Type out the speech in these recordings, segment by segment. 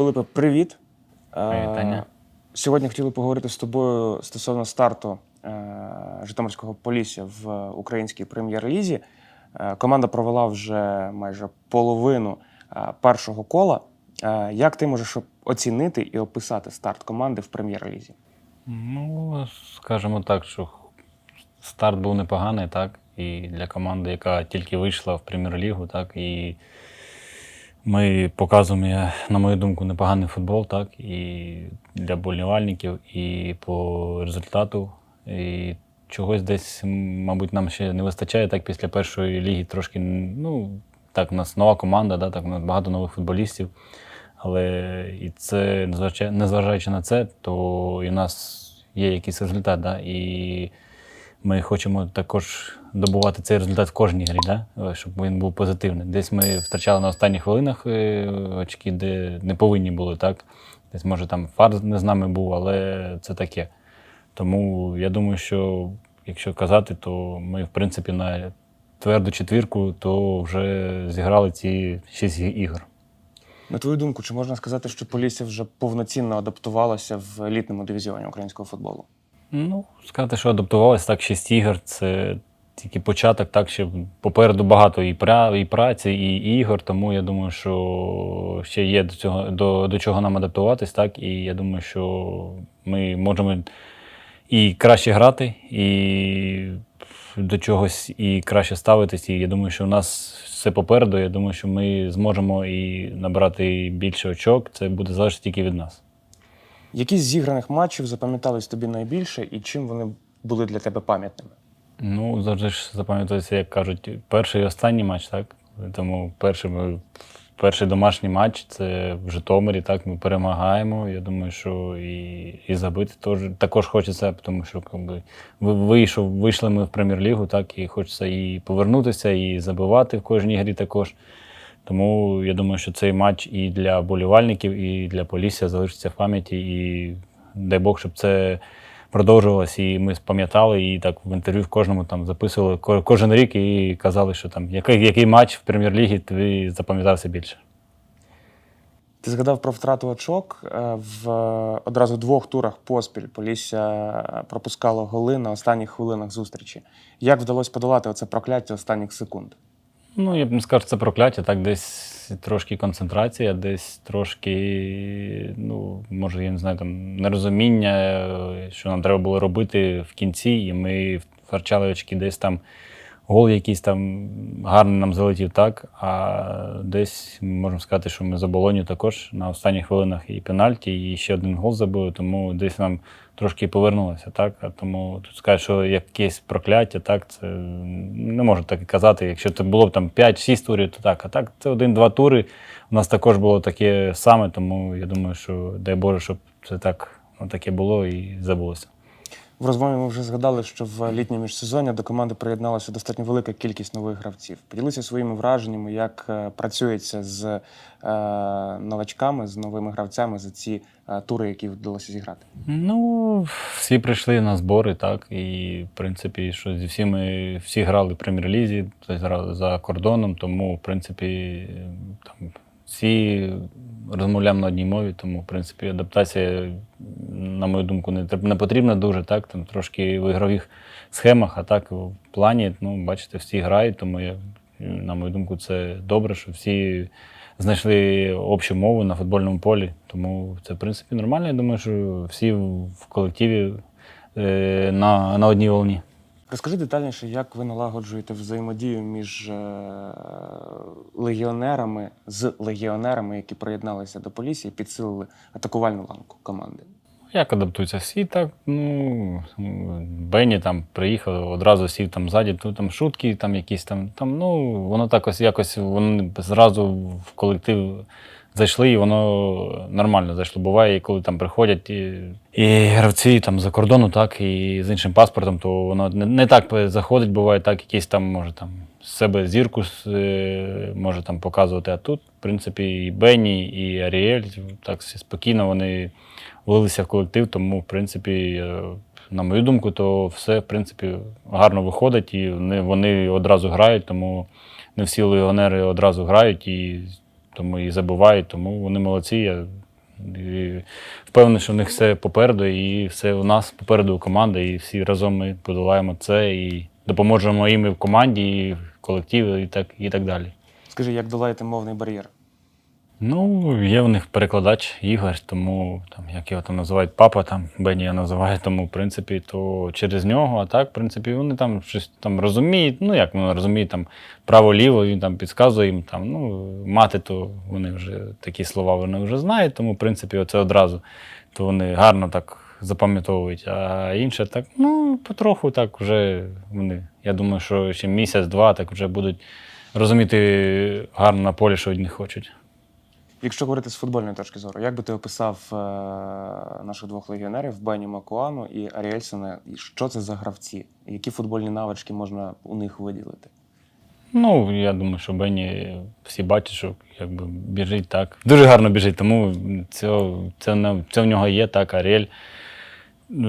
Пилипе, привіт. Привітання. Е, Сьогодні хотіли поговорити з тобою стосовно старту е, Житомирського Полісся в українській прем'єр-лізі. Е, Команда провела вже майже половину першого кола. Як ти можеш оцінити і описати старт команди в прем'єр-лізі? Ну, скажімо так, що старт був непоганий, так. І для команди, яка тільки вийшла в прем'єр-лігу, так. І ми показуємо, на мою думку, непоганий футбол, так. І для болівальників, і по результату. І чогось десь, мабуть, нам ще не вистачає. Так, після першої ліги трошки, ну, так, у нас нова команда, да, так, у нас багато нових футболістів. Але і це, незважаючи- на це, то і в нас є якийсь результат. Да? І ми хочемо також добувати цей результат в кожній грі, да? щоб він був позитивний. Десь ми втрачали на останніх хвилинах е, очки, де не повинні були, так? Десь, може, там фар не з нами був, але це таке. Тому я думаю, що якщо казати, то ми, в принципі, на тверду четвірку, то вже зіграли ці шість ігор. На твою думку, чи можна сказати, що Полісся вже повноцінно адаптувалося в елітному дивізіоні українського футболу? Ну, сказати, що адаптувалися так, 6 ігор, це тільки початок, так ще попереду багато і, пра, і праці, і ігор, тому я думаю, що ще є до цього до, до чого нам адаптуватись, так, і я думаю, що ми можемо і краще грати, і до чогось і краще ставитись. І я думаю, що у нас все попереду. Я думаю, що ми зможемо і набрати більше очок. Це буде залежати тільки від нас. Які з зіграних матчів запам'ятались тобі найбільше і чим вони були для тебе пам'ятними? Ну, завжди ж запам'ятається, як кажуть, перший і останній матч, так? Тому перший, ми- перший домашній матч це в Житомирі, так, ми перемагаємо. Я думаю, що і, і забити теж, також хочеться, тому що якби, ви- вийшов, вийшли ми в прем'єр-лігу, так, і хочеться і повернутися, і забивати в кожній грі також. Тому я думаю, що цей матч і для болівальників, і для Полісся залишиться в пам'яті. І дай Бог, щоб це продовжувалось, і ми пам'ятали, і так в інтерв'ю в кожному там записували кожен рік і казали, що там який, який матч в прем'єр-лігі тобі запам'ятався більше. Ти згадав про втрату очок. Е, В одразу двох турах поспіль Полісся пропускало голи на останніх хвилинах зустрічі. Як вдалося подолати оце прокляття останніх секунд? Ну, я б не скажу, це прокляття, так десь трошки концентрація, десь трошки, ну, може, я не знаю, там нерозуміння, е, що нам треба було робити в кінці, і ми втрачали очки десь там. Гол якийсь там гарний нам залетів так, а десь можемо сказати, що ми за Болоню також на останніх хвилинах і пенальті, і ще один гол забили, тому десь нам трошки повернулося. Так? А тому тут сказати, що якесь прокляття, так, це не можу так і казати. Якщо це було б там 5-6 турів, то так. А так, це один-два тури. У нас також було таке саме, тому я думаю, що дай Боже, щоб це так ну, таке було і забулося. В розмові ми вже згадали, що в літнє міжсезоння до команди приєдналася достатньо велика кількість нових гравців. Поділися своїми враженнями, як е, працюється з е, новачками, з новими гравцями за ці е, тури, які вдалося зіграти. Ну, всі прийшли на збори, так. І, в принципі, що зі всіми всі грали в прем'єр-лізі, за кордоном, тому, в принципі, там всі розмовляємо на одній мові, тому, в принципі, адаптація, на мою думку, не, не потрібна дуже, так. Там трошки в ігрових схемах, а так в плані, ну, бачите, всі грають, тому я, на мою думку, це добре, що всі знайшли общу мову на футбольному полі. Тому це, в принципі, нормально. Я думаю, що всі в колективі е, на, на одній волні. Розкажи детальніше, як ви налагоджуєте взаємодію між е, легіонерами з легіонерами, які приєдналися до Полісся і підсилили атакувальну ланку команди. Як адаптуються всі так? Ну, Бенні там приїхав, одразу сів там ззаді, тут там шутки, там якісь там, там, ну, воно так ось якось вони зразу в колектив зайшли, і воно нормально зайшло. Буває, і коли там приходять і, і гравці там за кордону, так, і з іншим паспортом, то воно не, не так заходить, буває так, якісь там, може там. З себе зірку е, може там показувати. А тут, в принципі, і Бенні, і Аріель так спокійно вони влилися в колектив, тому, в принципі, е, на мою думку, то все, в принципі, гарно виходить, і вони, вони одразу грають, тому не всі легіонери одразу грають і тому і забувають, тому вони молодці. Я впевнений, що в них все попереду, і все у нас попереду у команди, і всі разом ми подолаємо це і допоможемо їм і в команді, і в колективі, і так, і так далі. Скажи, як долаєте мовний бар'єр? Ну, є в них перекладач Ігор, тому там, як його там називають папа, там Бені я називаю, тому в принципі, то через нього, а так, в принципі, вони там щось там розуміють. Ну, як вони розуміють, там право-ліво, він там підказує їм там, ну, мати, то вони вже такі слова вони вже знають, тому, в принципі, оце одразу, то вони гарно так запам'ятовують. А інше так, ну, потроху так вже вони. Я думаю, що ще місяць-два так вже будуть розуміти гарно на полі, що від них хочуть. Якщо говорити з футбольної точки зору, як би ти описав е, наших двох легіонерів Бені Макуану і Аріельсона? І що це за гравці? Які футбольні навички можна у них виділити? Ну, я думаю, що Бені всі бачать, що якби біжить так. Дуже гарно біжить, тому це, це, це в нього є так, Аріель.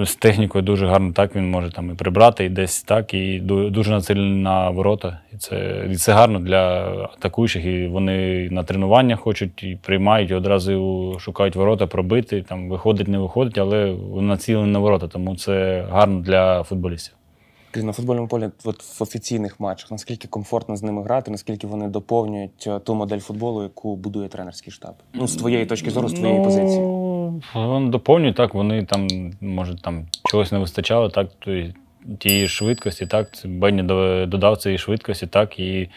З технікою дуже гарно так, він може там і прибрати, і десь так, і ду- дуже нацелений на ворота. І це, і це гарно для атакуючих. І вони на тренування хочуть і приймають, і одразу шукають ворота, пробити. Там виходить, не виходить, але вони націлені на ворота, тому це гарно для футболістів. На футбольному полі, от в офіційних матчах, наскільки комфортно з ними грати, наскільки вони доповнюють е, ту модель футболу, яку будує тренерський штаб? Ну, з твоєї точки зору, з твоєї ну, позиції. Вони доповнюють, так, вони там, може, там чогось не вистачало, так, тієї швидкості, так, Бенні додав цієї швидкості, так, і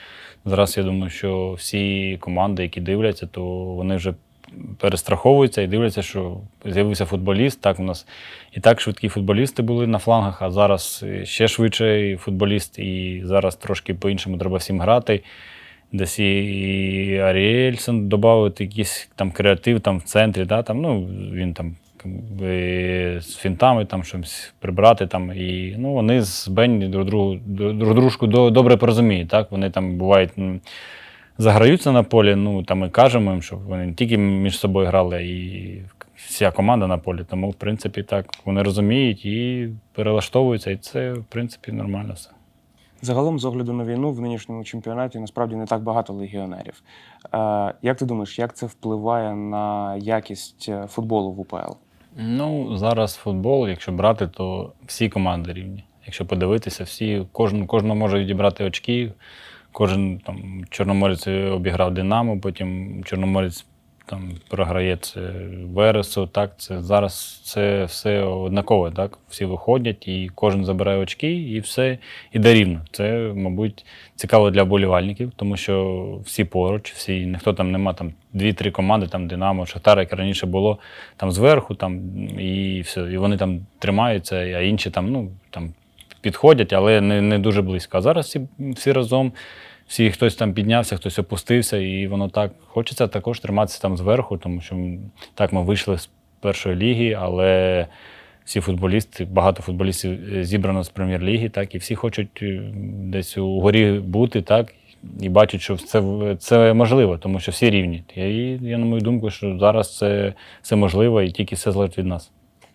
зараз я думаю, що всі команди, які дивляться, то вони вже перестраховуються і дивляться, що з'явився футболіст. Так, у нас і так швидкі футболісти були на флангах, а зараз ще швидший футболіст, і зараз трошки по-іншому треба всім грати. Десь і Аріельсон додати якийсь там креатив там в центрі, да, там, ну, він там з фінтами там щось прибрати. Там, і, ну, вони з Бенні друг, другу, друг дружку добре порозуміють. Так? Вони там бувають. Заграються на полі, ну там ми кажемо їм, щоб вони не тільки між собою грали, і вся команда на полі. Тому, в принципі, так вони розуміють і перелаштовуються, і це, в принципі, нормально все. Загалом, з огляду на війну в нинішньому чемпіонаті насправді не так багато легіонерів. Е, як ти думаєш, як це впливає на якість е, футболу в УПЛ? Ну, зараз футбол, якщо брати, то всі команди рівні. Якщо подивитися, всі, кожен, кожного може відібрати очки. Кожен там Чорноморець обіграв Динамо, потім Чорноморець там програє це Вересу. Так, це зараз це все однакове. Так? Всі виходять і кожен забирає очки, і все іде рівно. Це, мабуть, цікаво для вболівальників, тому що всі поруч, всі, ніхто там нема там дві-три команди, там Динамо, Шахтар, як раніше було, там зверху, там і все. І вони там тримаються, а інші там, ну, там підходять, але не, не дуже близько. А зараз всі, всі разом, всі хтось там піднявся, хтось опустився, і воно так хочеться також триматися там зверху, тому що так ми вийшли з першої ліги, але всі футболісти, багато футболістів е, зібрано з прем'єр-ліги, так, і всі хочуть е, десь угорі бути, так, і бачать, що це, це можливо, тому що всі рівні. І я, на мою думку, що зараз це, це можливо і тільки все залежить від нас.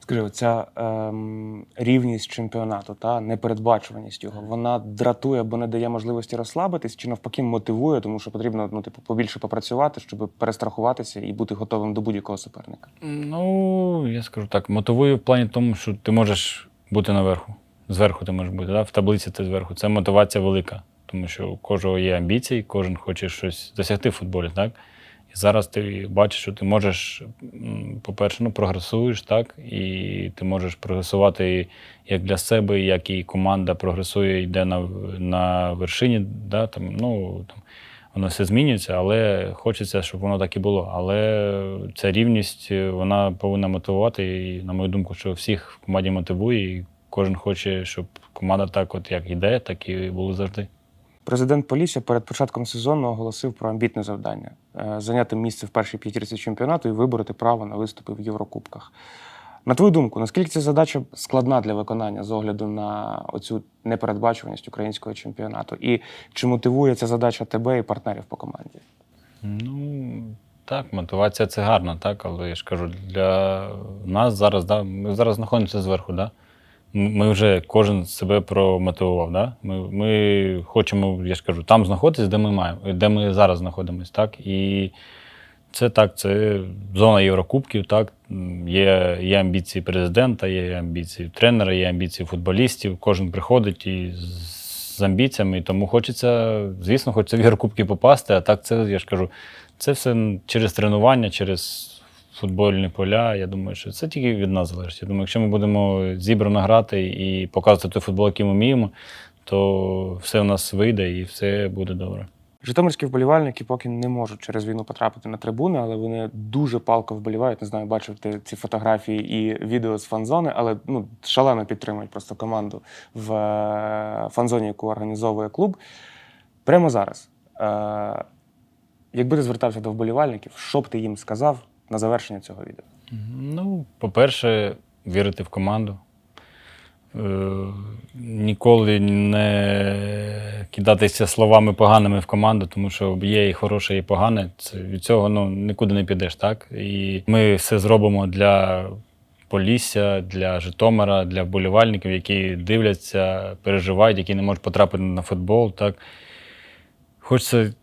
Скажи, оця ем, рівність чемпіонату та непередбачуваність його, вона дратує або не дає можливості розслабитись, чи навпаки мотивує, тому що потрібно ну, типу, побільше попрацювати, щоб перестрахуватися і бути готовим до будь-якого суперника. Ну, я скажу так, мотивую в плані тому, що ти можеш бути наверху. Зверху ти можеш бути, да? в таблиці ти зверху. Це мотивація велика, тому що у кожного є амбіції, кожен хоче щось досягти в футболі, так? І зараз ти бачиш, що ти можеш, по-перше, ну, прогресуєш, так, і ти можеш прогресувати як для себе, як і команда прогресує, йде на, на вершині, да, там, ну, там, воно все змінюється, але хочеться, щоб воно так і було. Але ця рівність е, вона повинна мотивувати. І, на мою думку, що всіх в команді мотивує, і кожен хоче, щоб команда так, от як йде, так і було завжди. Президент Полісся перед початком сезону оголосив про амбітне завдання е, зайняти місце в першій п'ятірці чемпіонату і вибороти право на виступи в Єврокубках. На твою думку, наскільки ця задача складна для виконання з огляду на оцю непередбачуваність українського чемпіонату? І чи мотивує ця задача тебе і партнерів по команді? Ну, так, мотивація це гарно, так, але я ж кажу, для нас зараз, да, ми зараз знаходимося зверху, да? Ми вже кожен себе промотивував. Да? Ми, ми хочемо, я ж кажу, там знаходитись, де ми маємо, де ми зараз знаходимося. Так? І Це так, це зона Єврокубків, так. Є, є амбіції президента, є амбіції тренера, є амбіції футболістів. Кожен приходить і з амбіціями, і тому хочеться, звісно, хочеться в Єврокубки попасти, а так це, я ж кажу, це все через тренування, через футбольні поля. Я думаю, що це тільки від нас залежить. Я думаю, якщо ми будемо зібрано грати і показувати той футбол, який ми вміємо, то все в нас вийде і все буде добре. Житомирські вболівальники поки не можуть через війну потрапити на трибуни, але вони дуже палко вболівають. Не знаю, бачив ти ці фотографії і відео з фан-зони, але ну шалено підтримують просто команду в е, фан-зоні, яку організовує клуб. Прямо зараз. Е, якби ти звертався до вболівальників, що б ти їм сказав на завершення цього відео? Ну, по-перше, вірити в команду. Е, ніколи не кидатися словами поганими в команду, тому що є і хороше, і погане. Це, від цього ну, нікуди не підеш, так? І ми все зробимо для Полісся, для Житомира, для вболівальників, які дивляться, переживають, які не можуть потрапити на футбол. Так? Хочеться,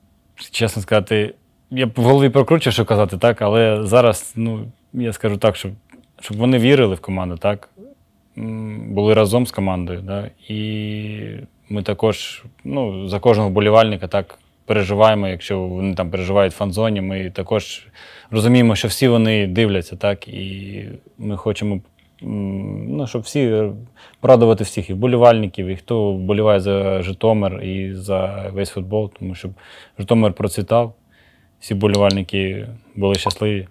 чесно сказати, я б в голові прокручу, що казати, так, але зараз, ну, я скажу так, щоб, щоб вони вірили в команду, так, були разом з командою. Да, і ми також ну, за кожного вболівальника так переживаємо, якщо вони там переживають в фан-зоні, ми також розуміємо, що всі вони дивляться, так, і ми хочемо. Ну, щоб всі порадувати всіх і вболівальників, і хто вболіває за Житомир і за весь футбол, тому щоб Житомир процвітав, всі болівальники були щасливі,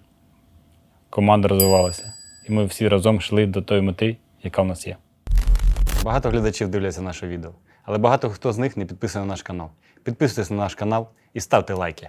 команда розвивалася. І ми всі разом йшли до тої мети, яка в нас є. Багато глядачів дивляться наше відео, але багато хто з них не підписаний на наш канал. Підписуйтесь на наш канал і ставте лайки.